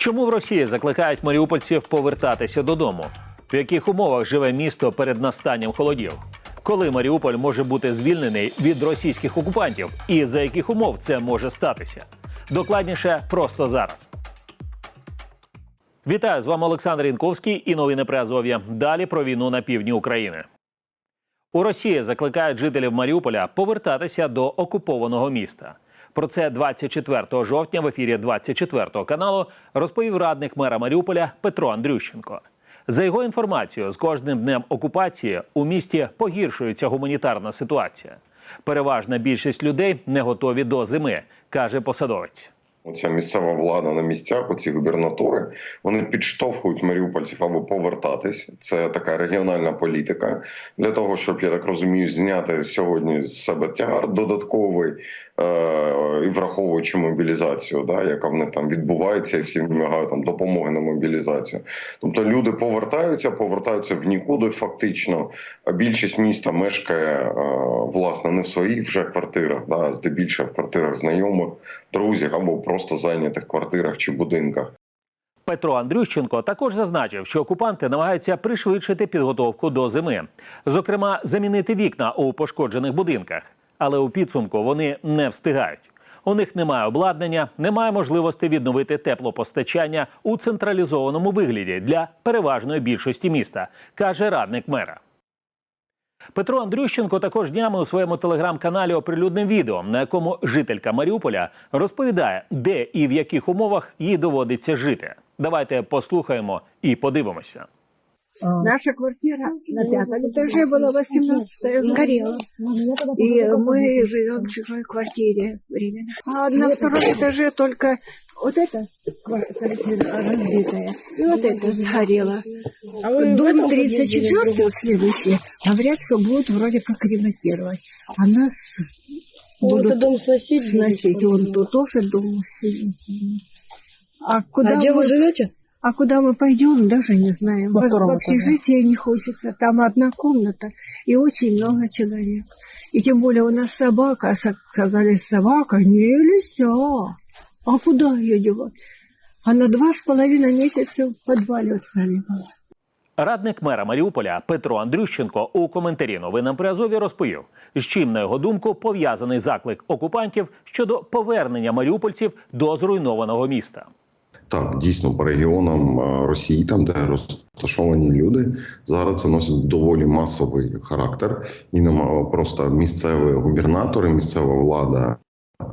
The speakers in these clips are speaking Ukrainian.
Чому в Росії закликають маріупольців повертатися додому? В яких умовах живе місто перед настанням холодів? Коли Маріуполь може бути звільнений від російських окупантів, і за яких умов це може статися? Докладніше просто зараз. Вітаю з вами Олександр Інковський і новини при Азов'я. Далі про війну на півдні України. У Росії закликають жителів Маріуполя повертатися до окупованого міста. Про це 24 жовтня в ефірі 24 каналу розповів радник мера Маріуполя Петро Андрющенко. За його інформацією, з кожним днем окупації у місті погіршується гуманітарна ситуація. Переважна більшість людей не готові до зими, каже посадовець. Оця місцева влада на місцях, оці губернатури, вони підштовхують маріупольців або повертатись. Це така регіональна політика для того, щоб я так розумію, зняти сьогодні з себе тягар додатковий і враховуючи мобілізацію, да, яка в них там відбувається, і всі вимагають там допомоги на мобілізацію. Тобто люди повертаються, повертаються в нікуди. Фактично, більшість міста мешкає е- власне не в своїх вже квартирах, да, а здебільшого в квартирах знайомих, друзів або просто зайнятих квартирах чи будинках. Петро Андрющенко також зазначив, що окупанти намагаються пришвидшити підготовку до зими, зокрема, замінити вікна у пошкоджених будинках. Але у підсумку вони не встигають. У них немає обладнання, немає можливості відновити теплопостачання у централізованому вигляді для переважної більшості міста, каже радник мера. Петро Андрющенко також днями у своєму телеграм-каналі оприлюднив відео, на якому жителька Маріуполя розповідає, де і в яких умовах їй доводиться жити. Давайте послухаємо і подивимося. Наша квартира на пятом этаже была 18 сгорела. И мы живем в чужой квартире временно. А на втором этаже только вот эта квартира разбитая. И вот это сгорело. Дом 34 вот следующий, говорят, что будут вроде как ремонтировать. А нас Вот будут дом сносить? сносить. Вон тут тоже дом сильный. А куда А где вы живете? А куда мы пойдем, даже не знаем. Во В- втором в общежитие не хочется. Там одна комната и очень много человек. И тем более у нас собака. А сказали, собака нельзя. А куда ее девать? А на два с половиной месяца в подвале вот с нами была. Радник мера Маріуполя Петро Андрющенко у коментарі новинам при Азові розповів, з чим, на його думку, пов'язаний заклик окупантів щодо повернення маріупольців до зруйнованого міста. Так, дійсно, по регіонам е, Росії, там де розташовані люди, зараз це носить доволі масовий характер, і просто місцеві губернатори, місцева влада.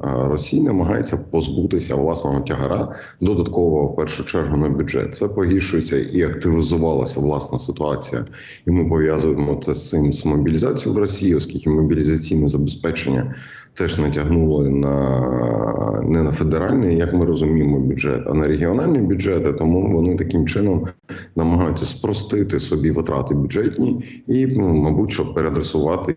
Росії намагається позбутися власного тягара додатково в першу чергу на бюджет. Це погіршується і активізувалася власна ситуація. І ми пов'язуємо це з цим з мобілізацією в Росії, оскільки мобілізаційне забезпечення теж натягнули на не на федеральний, як ми розуміємо, бюджет, а на регіональні бюджети. Тому вони таким чином намагаються спростити собі витрати бюджетні і, ну, мабуть, щоб переадресувати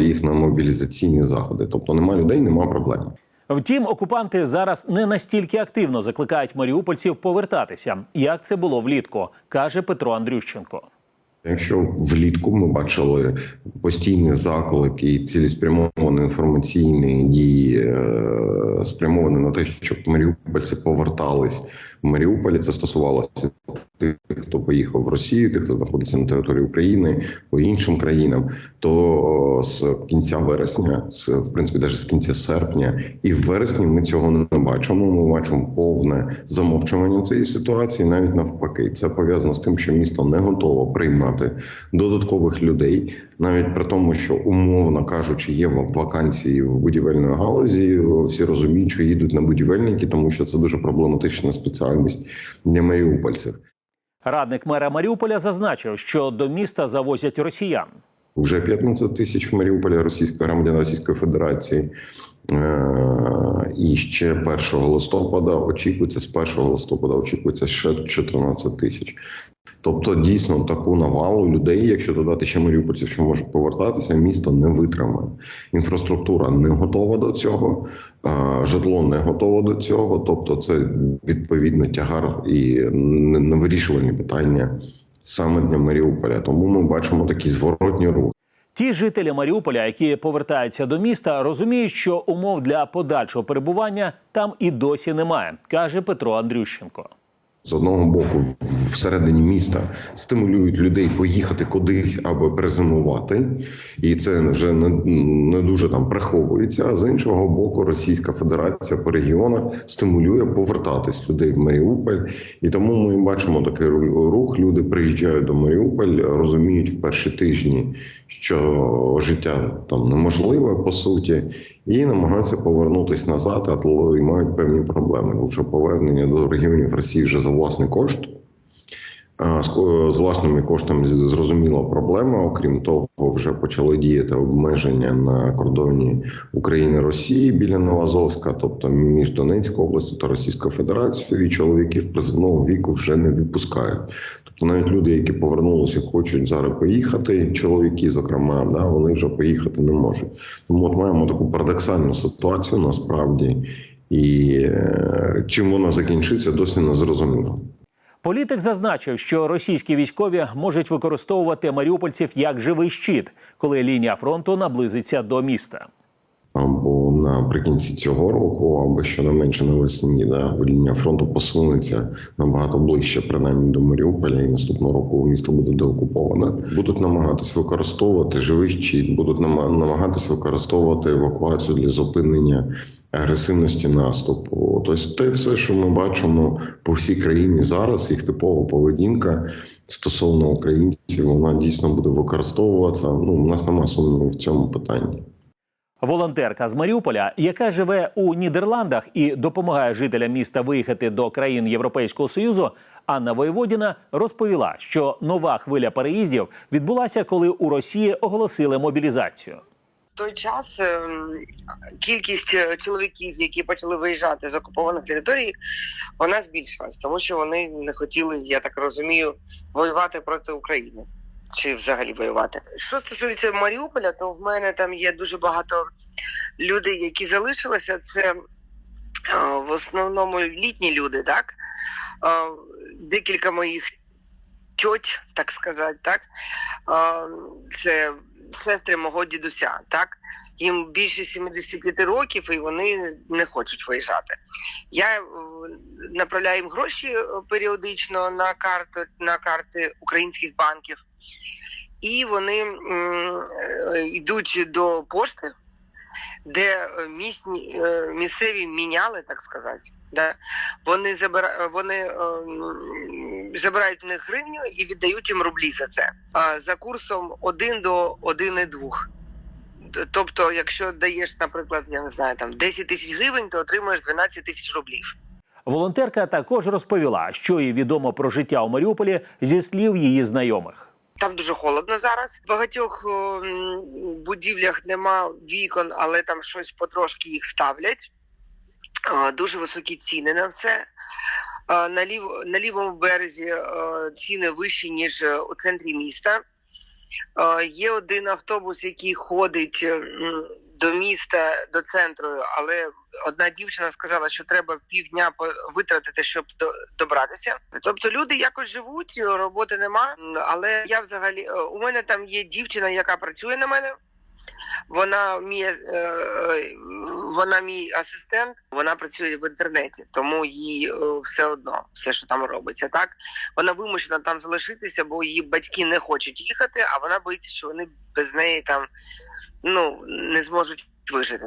їх на мобілізаційні заходи. Тобто немає людей, немає проблем. Втім, окупанти зараз не настільки активно закликають маріупольців повертатися, як це було влітку, каже Петро Андрющенко. Якщо влітку ми бачили постійний заклик і цілеспрямовані інформаційні дії, е, спрямовані на те, щоб маріупольці повертались Маріуполі, це стосувалося тих, хто поїхав в Росію, тих, хто знаходиться на території України, по іншим країнам, то з кінця вересня, з в принципі, навіть з кінця серпня, і в вересні ми цього не бачимо. Ми бачимо повне замовчування цієї ситуації, навіть навпаки, це пов'язано з тим, що місто не готово приймати додаткових людей, навіть при тому, що умовно кажучи, є вакансії в будівельної галузі. Всі розуміють, що їдуть на будівельники, тому що це дуже проблематична спеціальність для маріупольців. Радник мера Маріуполя зазначив, що до міста завозять росіян. Вже 15 тисяч в Маріуполі російської громадян Російської Федерації. Е, І ще 1 листопада очікується з 1 листопада очікується ще 14 тисяч. Тобто, дійсно таку навалу людей, якщо додати ще маріупольців, що можуть повертатися, місто не витримає. Інфраструктура не готова до цього, житло не готово до цього. Тобто, це відповідно тягар і не- невирішувальні питання саме для Маріуполя. Тому ми бачимо такий зворотній рух. Ті жителі Маріуполя, які повертаються до міста, розуміють, що умов для подальшого перебування там і досі немає, каже Петро Андрющенко. З одного боку, всередині міста стимулюють людей поїхати кудись аби перезимувати, і це вже не, не дуже там приховується. А з іншого боку, Російська Федерація по регіонах стимулює повертатись людей в Маріуполь, і тому ми бачимо такий рух. Люди приїжджають до Маріуполь, розуміють в перші тижні, що життя там неможливе по суті, і намагаються повернутись назад, й мають певні проблеми. Тому що повернення до регіонів Росії вже за власний кошт. А з власними коштами зрозуміла проблема. Окрім того, вже почали діяти обмеження на кордоні України Росії біля Новоазовська, тобто між Донецькою областю та Російською Федерацією, і чоловіків призовного віку вже не відпускають. Тобто навіть люди, які повернулися, хочуть зараз поїхати. Чоловіки, зокрема, да, вони вже поїхати не можуть. Тому от маємо таку парадоксальну ситуацію насправді, і е, чим вона закінчиться, досі не зрозуміло. Політик зазначив, що російські військові можуть використовувати маріупольців як живий щит, коли лінія фронту наблизиться до міста. або наприкінці цього року, або щонайменше навесні, да, лінія фронту посунеться набагато ближче, принаймні до Маріуполя, і наступного року місто буде деокуповане. Будуть намагатись використовувати живий щит, будуть нама- намагатись використовувати евакуацію для зупинення агресивності наступу. Тобто, те все, що ми бачимо по всій країні зараз, їх типова поведінка. Стосовно українців, вона дійсно буде використовуватися. Ну, у нас немає сумніву в цьому питанні. Волонтерка з Маріуполя, яка живе у Нідерландах і допомагає жителям міста виїхати до країн Європейського союзу, Анна Воєводіна розповіла, що нова хвиля переїздів відбулася, коли у Росії оголосили мобілізацію. Той час ем, кількість е, чоловіків, які почали виїжджати з окупованих територій, вона збільшилась, тому що вони не хотіли, я так розумію, воювати проти України чи взагалі воювати. Що стосується Маріуполя, то в мене там є дуже багато людей, які залишилися. Це е, в основному літні люди, так Е, декілька моїх тьоть, так сказати, так це сестри мого дідуся, так їм більше 75 років, і вони не хочуть виїжджати. Я е, направляю їм гроші е, періодично на карту на карти українських банків, і вони е, йдуть до пошти, де е, місні е, місцеві міняли, так сказати. Да? Вони забира... вони е, забирають в них гривню і віддають їм рублі за це. За курсом 1 до 1,2. Т- Тобто, якщо даєш, наприклад, я не знаю, там 10 тисяч гривень, то отримуєш 12 тисяч рублів. Волонтерка також розповіла, що їй відомо про життя у Маріуполі зі слів її знайомих. Там дуже холодно зараз. В багатьох будівлях нема вікон, але там щось потрошки їх ставлять. Е, Дуже високі ціни на все. Е, На, лів, на лівому березі е, ціни вищі, ніж е, у центрі міста. Е, Є один автобус, який ходить е, до міста, до центру, але одна дівчина сказала, що треба півдня витратити, щоб до- добратися. Тобто люди якось живуть, роботи нема. Але я взагалі е, у мене там є дівчина, яка працює на мене. Вона мій, е, е, вона мій асистент, вона працює в інтернеті, тому їй все одно, все, що там робиться, так вона вимушена там залишитися, бо її батьки не хочуть їхати, а вона боїться, що вони без неї там ну не зможуть вижити.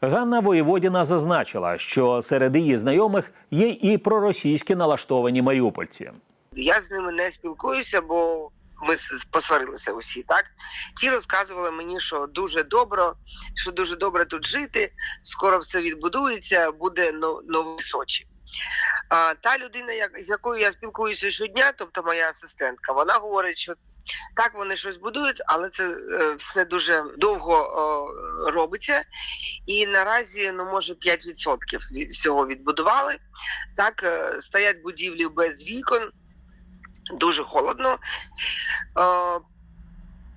Ганна Воєводіна зазначила, що серед її знайомих є і проросійські налаштовані маріупольці. Я з ними не спілкуюся, бо ми посварилися усі. Так ті розказували мені, що дуже добре, що дуже добре тут жити. Скоро все відбудується, буде новий Сочі. А та людина, як- з якою я спілкуюся щодня, тобто моя асистентка, вона говорить, що так вони щось будують, але це е, все дуже довго робиться. І наразі, ну може, 5% від всього відбудували. Так, е, стоять будівлі без вікон, дуже холодно.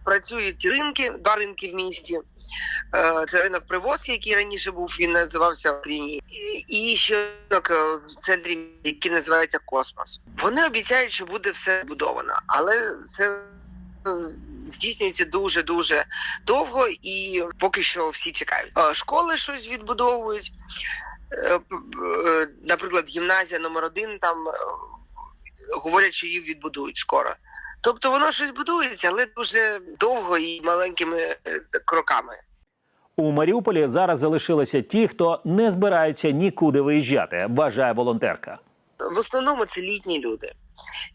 Працюють ринки, два ринки в місті. Е, Це ринок привоз, який раніше був, він називався Кліні. І ще ринок в центрі, який називається Космос. Вони обіцяють, що буде все будовано, але це здійснюється дуже дуже довго, і поки що всі чекають. Е, Школи щось відбудовують. Е, е, Наприклад, гімназія номер один там говорять, що її відбудують скоро. Тобто воно щось будується, але дуже довго і маленькими кроками. У Маріуполі зараз залишилися ті, хто не збираються нікуди виїжджати, вважає волонтерка. В основному це літні люди.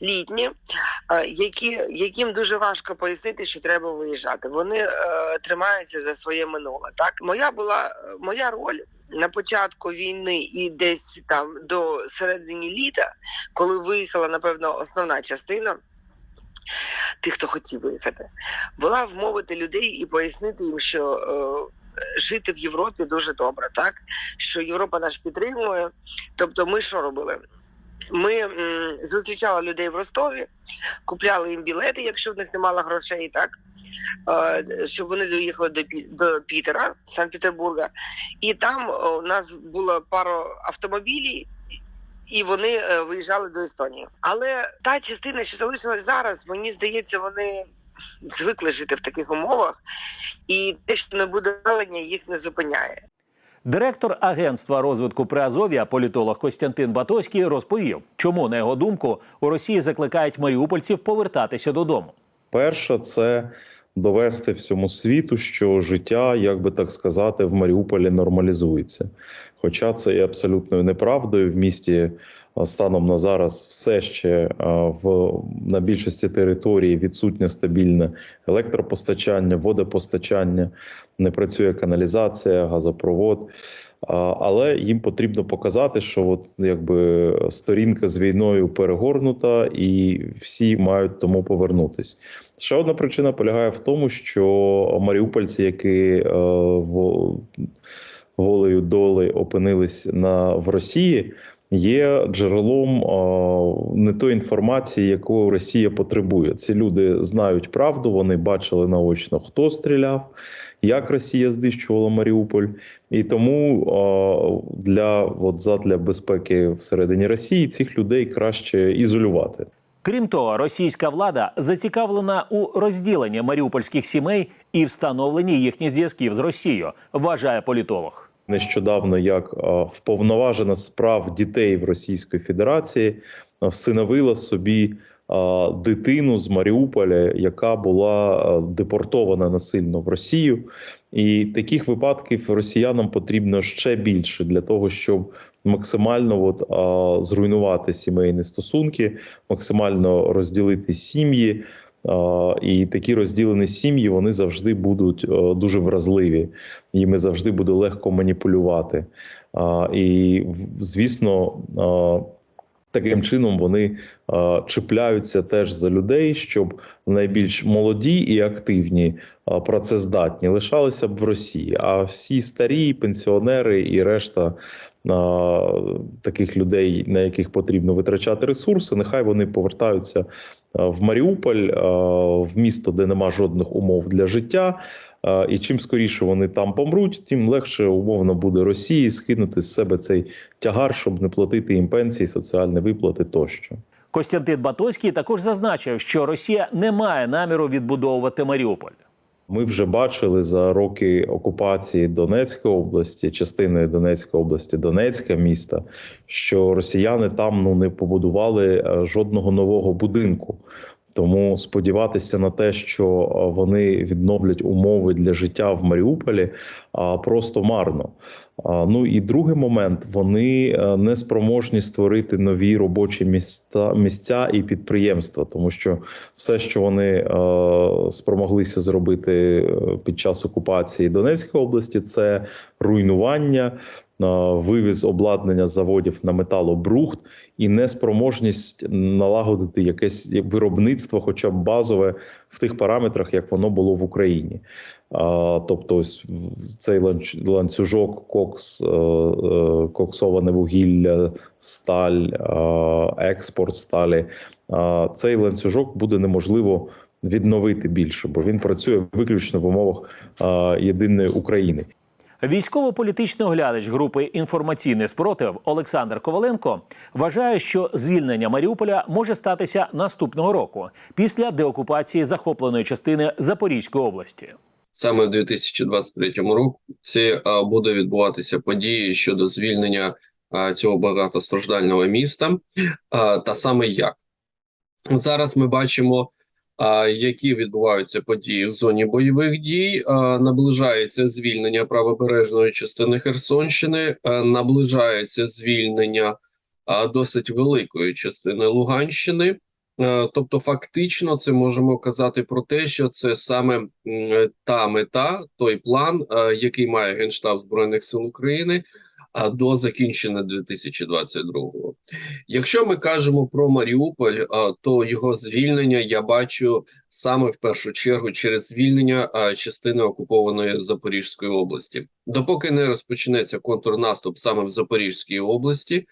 Літні, е, які, яким дуже важко пояснити, що треба виїжджати. Вони е, тримаються за своє минуле. Так, моя була е, моя роль на початку війни і десь там до середини літа, коли виїхала, напевно, основна частина тих, хто хотів виїхати, була вмовити людей і пояснити їм, що е, жити в Європі дуже добре, так що Європа нас підтримує. Тобто, ми що робили? Ми м, зустрічали людей в Ростові, купляли їм білети, якщо в них немало грошей, так е, щоб вони доїхали до, до Пітера, Санкт-Петербурга, і там е, у нас було пару автомобілів. І вони е, виїжджали до Естонії. Але та частина, що залишилась зараз, мені здається, вони звикли жити в таких умовах, і те, що не буде валення, їх не зупиняє. Директор агентства розвитку Приазов'я, політолог Костянтин Батоський, розповів, чому на його думку у Росії закликають маріупольців повертатися додому. Перше, це довести всьому світу, що життя, як би так сказати, в Маріуполі нормалізується. Хоча це є абсолютною неправдою. В місті станом на зараз все ще в на більшості території відсутнє стабільне електропостачання, водопостачання, не працює каналізація, газопровод. Але їм потрібно показати, що от якби сторінка з війною перегорнута, і всі мають тому повернутись. Ще одна причина полягає в тому, що маріупольці, які е, волею доли опинились на в Росії, є джерелом не тої інформації, яку Росія потребує. Ці люди знають правду, вони бачили наочно, хто стріляв, як Росія знищувала Маріуполь, і тому для от задля безпеки всередині Росії цих людей краще ізолювати. Крім того, російська влада зацікавлена у розділенні маріупольських сімей і встановленні їхніх зв'язків з Росією, вважає політолог. Нещодавно як вповноважена з прав дітей в Російської Федерації всиновила собі дитину з Маріуполя, яка була депортована насильно в Росію. І таких випадків росіянам потрібно ще більше для того, щоб максимально от, е, зруйнувати сімейні стосунки, максимально розділити сім'ї. І такі розділені сім'ї вони завжди будуть е, дуже вразливі їми завжди буде легко маніпулювати. І звісно, таким чином вони чіпляються теж за людей, щоб найбільш молоді і активні працездатні лишалися б в Росії. А всі старі пенсіонери і решта. Таких людей, на яких потрібно витрачати ресурси, нехай вони повертаються в Маріуполь, в місто, де нема жодних умов для життя, І чим скоріше вони там помруть, тим легше умовно буде Росії скинути з себе цей тягар, щоб не платити їм пенсії, соціальні виплати тощо. Костянтин Батоський також зазначив, що Росія не має наміру відбудовувати Маріуполь. Ми вже бачили за роки окупації Донецької області, частини Донецької області, Донецька міста, що росіяни там ну не побудували е, жодного нового будинку. Тому сподіватися на те, що е, вони відновлять умови для життя в Маріуполі, а, просто марно. Ну і другий момент: вони е, не спроможні створити нові робочі міста, місця і підприємства, тому що все, що вони е, спромоглися зробити е, під час окупації Донецької області, це руйнування. Вивіз обладнання заводів на металобрухт і неспроможність налагодити якесь виробництво, хоча б базове в тих параметрах, як воно було в Україні. Тобто, ось цей ланцюжок, кокс, е, е, коксоване вугілля, сталь, е, експорт сталі. Цей ланцюжок буде неможливо відновити більше, бо він працює виключно в умовах єдиної України. Військово-політичний оглядач групи інформаційний спротив Олександр Коваленко вважає, що звільнення Маріуполя може статися наступного року після деокупації захопленої частини Запорізької області. саме в 2023 році буде відбуватися події щодо звільнення цього багатостраждального міста. Та саме як Зараз ми бачимо, які відбуваються події в зоні бойових дій. Наближається звільнення правобережної частини Херсонщини, наближається звільнення досить великої частини Луганщини. Тобто, фактично, це можемо казати про те, що це саме та мета, той план, який має Генштаб Збройних сил України до закінчення 2022-го. Якщо ми кажемо про Маріуполь, то його звільнення я бачу саме в першу чергу через звільнення частини окупованої Запорізької області. Допоки не розпочнеться контрнаступ саме в Запорізькій області,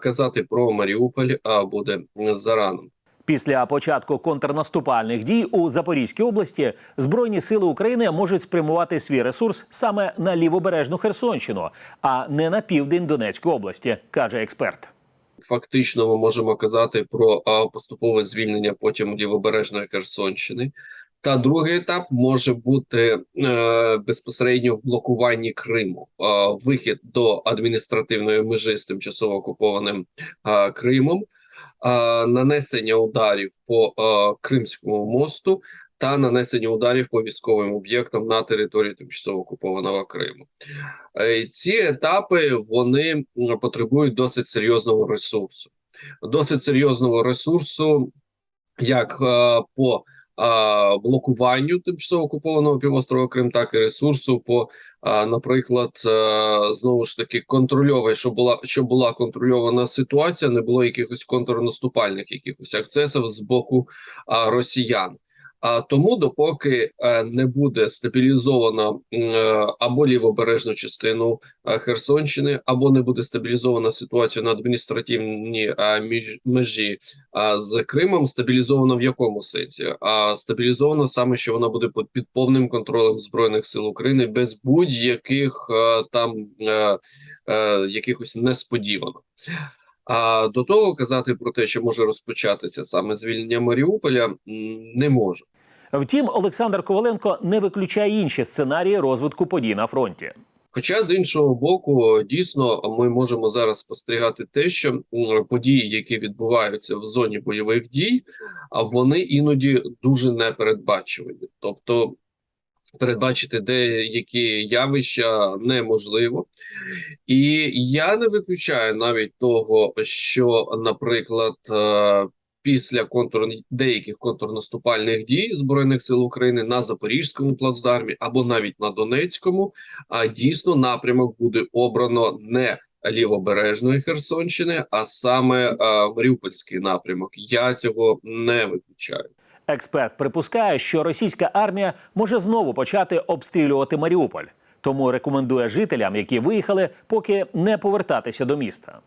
казати про Маріуполь буде зарано. Після початку контрнаступальних дій у Запорізькій області Збройні сили України можуть спрямувати свій ресурс саме на лівобережну Херсонщину, а не на південь Донецької області, каже експерт. Фактично, ми можемо казати про поступове звільнення потім лівобережної Херсонщини. Та другий етап може бути е, безпосередньо в блокуванні Криму, е, вихід до адміністративної межі з тимчасово окупованим е, Кримом, нанесення ударів по е, Кримському мосту та нанесення ударів по військовим об'єктам на території тимчасово окупованого Криму. Е, Ці етапи вони потребують досить серйозного ресурсу, досить серйозного ресурсу, як е, по е, блокуванню тимчасово окупованого півострова Крим, так і ресурсу по, наприклад, е, знову ж таки контрольове, що була що була контрольована ситуація, не було якихось контрнаступальних якихось акцесів з боку росіян. А тому, допоки е, не буде стабілізована е, або лівобережну частину е, Херсонщини, або не буде стабілізована ситуація на адміністративній межі з Кримом стабілізовано в якому сенсі? А стабілізовано саме, що вона буде під, повним контролем збройних сил України без будь-яких там якихось несподіванок. А до того казати про те, що може розпочатися саме звільнення Маріуполя, не можу. Втім, Олександр Коваленко не виключає інші сценарії розвитку подій на фронті. Хоча з іншого боку, дійсно, ми можемо зараз спостерігати те, що події, які відбуваються в зоні бойових дій, а вони іноді дуже непередбачувані. Тобто передбачити деякі явища неможливо. І я не виключаю навіть того, що, наприклад, е, після контур деяких контрнаступальних дій збройних сил України на Запорізькому плацдармі або навіть на Донецькому, а дійсно напрямок буде обрано не лівобережної Херсонщини, а саме е, Маріупольський напрямок. Я цього не виключаю. Експерт припускає, що російська армія може знову почати обстрілювати Маріуполь, тому рекомендує жителям, які виїхали, поки не повертатися до міста.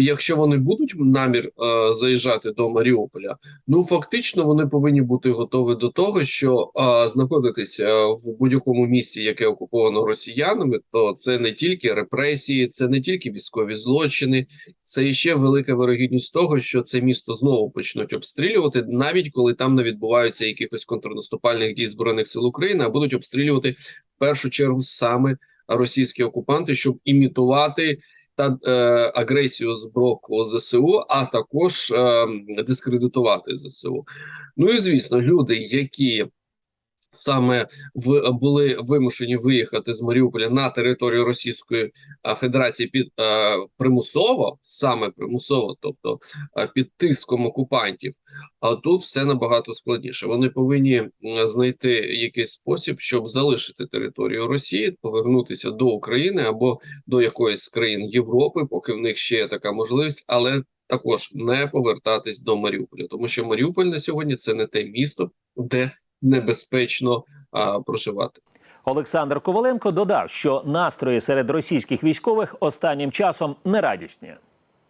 Якщо вони будуть намір е, заїжджати до Маріуполя, ну фактично вони повинні бути готові до того, що е, знаходитися в будь-якому місті, яке окуповано росіянами, то це не тільки репресії, це не тільки військові злочини, це іще велика вирогідність того, що це місто знову почнуть обстрілювати, навіть коли там не відбуваються якихось контрнаступальних дій збройних сил України, а будуть обстрілювати в першу чергу саме російські окупанти, щоб імітувати та е, агресію з боку ЗСУ, а також е, дискредитувати ЗСУ. Ну і звісно, люди, які саме в були вимушені виїхати з Маріуполя на територію Російської е, Федерації під е, примусово, саме примусово, тобто е, під тиском окупантів. А тут все набагато складніше. Вони повинні знайти якийсь спосіб, щоб залишити територію Росії, повернутися до України або до якоїсь з країн Європи, поки в них ще є така можливість, але також не повертатись до Маріуполя, тому що Маріуполь на сьогодні це не те місто, де небезпечно а, проживати. Олександр Коваленко додав, що настрої серед російських військових останнім часом нерадісні.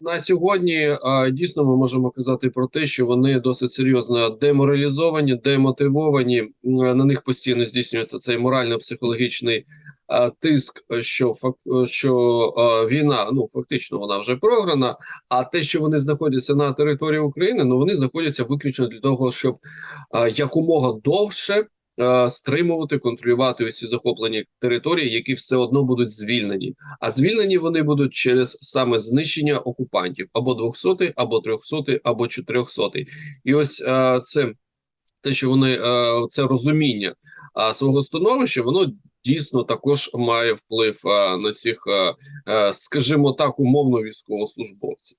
На сьогодні дійсно ми можемо казати про те, що вони досить серйозно деморалізовані, демотивовані. На них постійно здійснюється цей морально-психологічний тиск, що що війна, ну фактично, вона вже програна. А те, що вони знаходяться на території України, ну вони знаходяться виключно для того, щоб якомога довше е, стримувати, контролювати усі захоплені території, які все одно будуть звільнені. А звільнені вони будуть через саме знищення окупантів або 200, або 300, або 400. І ось е, це те, що вони е, це розуміння а, свого становища, воно дійсно також має вплив е, на цих, е, е, скажімо так, умовно військовослужбовців.